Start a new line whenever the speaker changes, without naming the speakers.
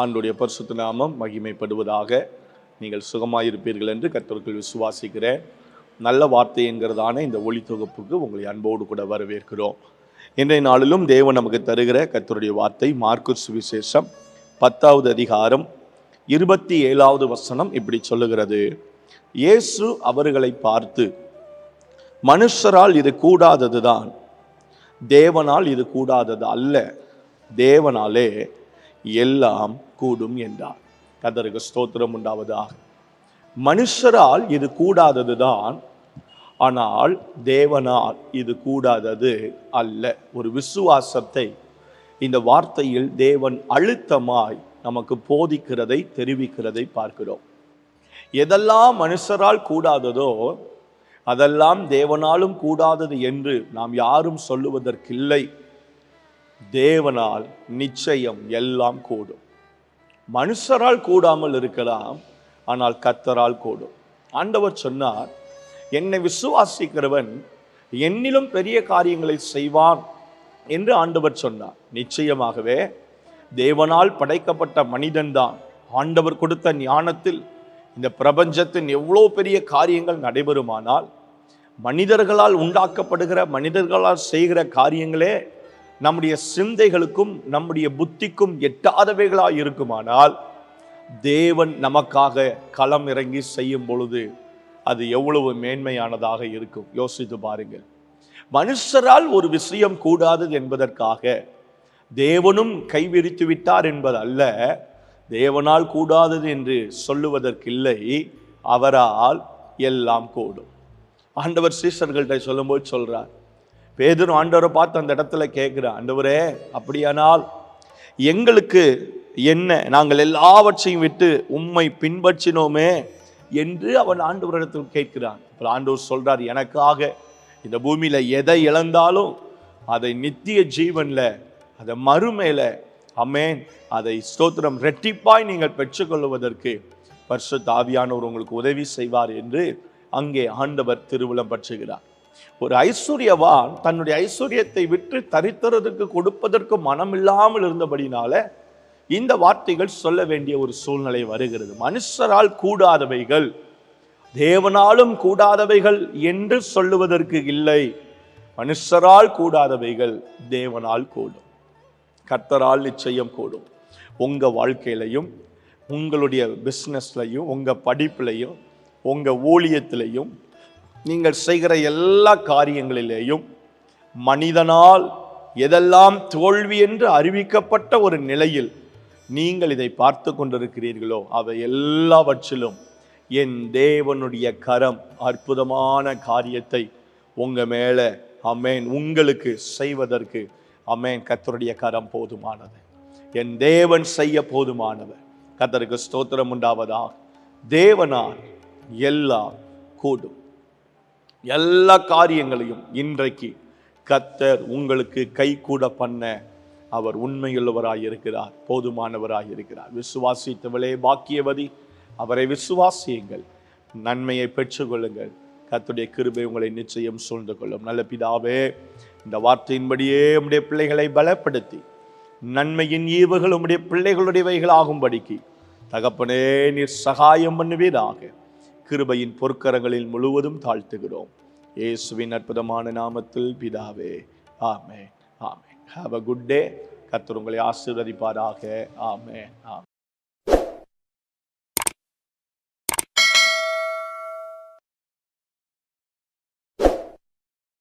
ஆண்டுடைய பரிசுத்த நாமம் மகிமைப்படுவதாக நீங்கள் சுகமாயிருப்பீர்கள் என்று கத்தர்கள் விசுவாசிக்கிறேன். நல்ல வார்த்தை என்கிறதான இந்த ஒளி தொகுப்புக்கு உங்களை அன்போடு கூட வரவேற்கிறோம். இன்றைய நாளிலும் தேவன் நமக்கு தருகிற கத்தருடைய வார்த்தை மார்க்கு சுவிசேஷம் பத்தாவது அதிகாரம் இருபத்தி ஏழாவது வசனம் இப்படி சொல்லுகிறது. இயேசு அவர்களை பார்த்து மனுஷரால் இது கூடாததுதான். தேவனால் இது கூடாதது அல்ல. தேவனாலே எல்லாம் கூடும் என்றார். கதருக்கு ஸ்தோத்திரம் உண்டாவதாக. மனுஷரால் இது கூடாதது தான் ஆனால் தேவனால் இது கூடாதது அல்ல. ஒரு விசுவாசத்தை இந்த வார்த்தையில் தேவன் அழுத்தமாய் நமக்கு போதிக்கிறதை தெரிவிக்கிறதை பார்க்கிறோம். எதெல்லாம் மனுஷரால் கூடாததோ அதெல்லாம் தேவனாலும் கூடாதது என்று நாம் யாரும் சொல்லுவதற்கில்லை. தேவனால் நிச்சயம் எல்லாம் கூடும். மனுஷரால் கூடாமல் இருக்கலாம் ஆனால் கத்தரால் கூடும். ஆண்டவர் சொன்னார் என்னை விசுவாசிக்கிறவன் என்னிலும் பெரிய காரியங்களை செய்வான் என்று ஆண்டவர் சொன்னார். நிச்சயமாகவே தேவனால் படைக்கப்பட்ட மனிதன்தான். ஆண்டவர் கொடுத்த ஞானத்தில் இந்த பிரபஞ்சத்தின் எவ்வளோ பெரிய காரியங்கள் நடைபெறுமானால் மனிதர்களால் உண்டாக்கப்படுகிற மனிதர்களால் செய்கிற காரியங்களே நம்முடைய சிந்தைகளுக்கும் நம்முடைய புத்திக்கும் எட்டாதவைகளாக இருக்குமானால் தேவன் நமக்காக களம் இறங்கி செய்யும் பொழுது அது எவ்வளவு மேன்மையானதாக இருக்கும். யோசித்து பாருங்கள் மனுஷரால் ஒரு விஷயம் கூடாதது என்பதற்காக தேவனும் கைவிரித்து விட்டார் என்பது அல்ல தேவனால் கூடாதது என்று சொல்லுவதற்கில்லை அவரால் எல்லாம் கூடும். ஆண்டவர் சீசர்கள்ட்ட சொல்லும்போது சொல்கிறார் பேதரும் ஆண்டவரை பார்த்து அந்த இடத்துல கேட்குற ஆண்டவரே அப்படியானால் எங்களுக்கு என்ன? நாங்கள் எல்லாவற்றையும் விட்டு உம்மை பின்பற்றினோமே என்று அவன் ஆண்டவரிடத்தில் கேட்கிறான். இப்போ ஆண்டவர் சொல்கிறார் எனக்காக இந்த பூமியில் எதை இழந்தாலும் அதை நித்திய ஜீவனில் அதை மறுமையில் அமேன் அதை ஸ்தோத்திரம் ரெட்டிப்பாய் நீங்கள் பெற்றுக்கொள்வதற்கு வருஷ தாவியானவர் உங்களுக்கு உதவி செய்வார் என்று அங்கே ஆண்டவர் திருவிழம் பற்றுகிறார். ஒரு ஐஸ்வர்யவான் தன்னுடைய ஐஸ்வர்யத்தை விற்று தரித்திரத்துக்கு கொடுப்பதற்கு மனமில்லாமல் இருந்தபடினால இந்த வார்த்தைகள் சொல்ல வேண்டிய ஒரு சூழ்நிலை வருகிறது. மனுஷரால் கூடாதவைகள் தேவனாலும் கூடாதவைகள் என்று சொல்லுவதற்கு இல்லை. மனுஷரால் கூடாதவைகள் தேவனால் கூடும். கர்த்தரால் நிச்சயம் கூடும். உங்க வாழ்க்கையிலையும் உங்களுடைய பிஸ்னஸ்லையும் உங்க படிப்புலையும் உங்க ஊழியத்திலையும் நீங்கள் செய்கிற எல்லா காரியங்களிலேயும் மனிதனால் எதெல்லாம் தோல்வி என்று அறிவிக்கப்பட்ட ஒரு நிலையில் நீங்கள் இதை பார்த்து கொண்டிருக்கிறீர்களோ அவை எல்லாவற்றிலும் என் தேவனுடைய கரம் அற்புதமான காரியத்தை உங்கள் மேலே அமேன் உங்களுக்கு செய்வதற்கு அமேன் கத்தருடைய கரம் போதுமானது. என் தேவன் செய்ய போதுமானவர். கத்தருக்கு ஸ்தோத்திரம் உண்டாவதா? தேவனால் எல்லாம் கூடும். எல்லா காரியங்களையும் இன்றைக்கு கத்தர் உங்களுக்கு கை கூட பண்ண அவர் உண்மையுள்ளவராய் இருக்கிறார் போதுமானவராய் இருக்கிறார். விசுவாசித்தவளே பாக்கியவதி அவரை விசுவாசியுங்கள். நன்மையை பெற்றுக்கொள்ளுங்கள். கத்துடைய கிருபை உங்களை நிச்சயம் சூழ்ந்து கொள்ளும். நல்ல பிதாவே இந்த வார்த்தையின்படியே உடைய பிள்ளைகளை பலப்படுத்தி நன்மையின் ஈவுகள் உடைய பிள்ளைகளுடையவைகள் ஆகும்படிக்கு தகப்பனே நீர் சகாயம் பண்ணுவீராக. கிருபையின் பொற்கரங்களில் முழுவதும் தாழ்த்துகிறோம். இயேசுவின் அற்புதமான நாமத்தில் பிதாவே ஆமே ஆமே ஹாவ் அ குட் டே கத்தர் உங்களை ஆசீர்வதிப்பாராக. ஆமே ஆமே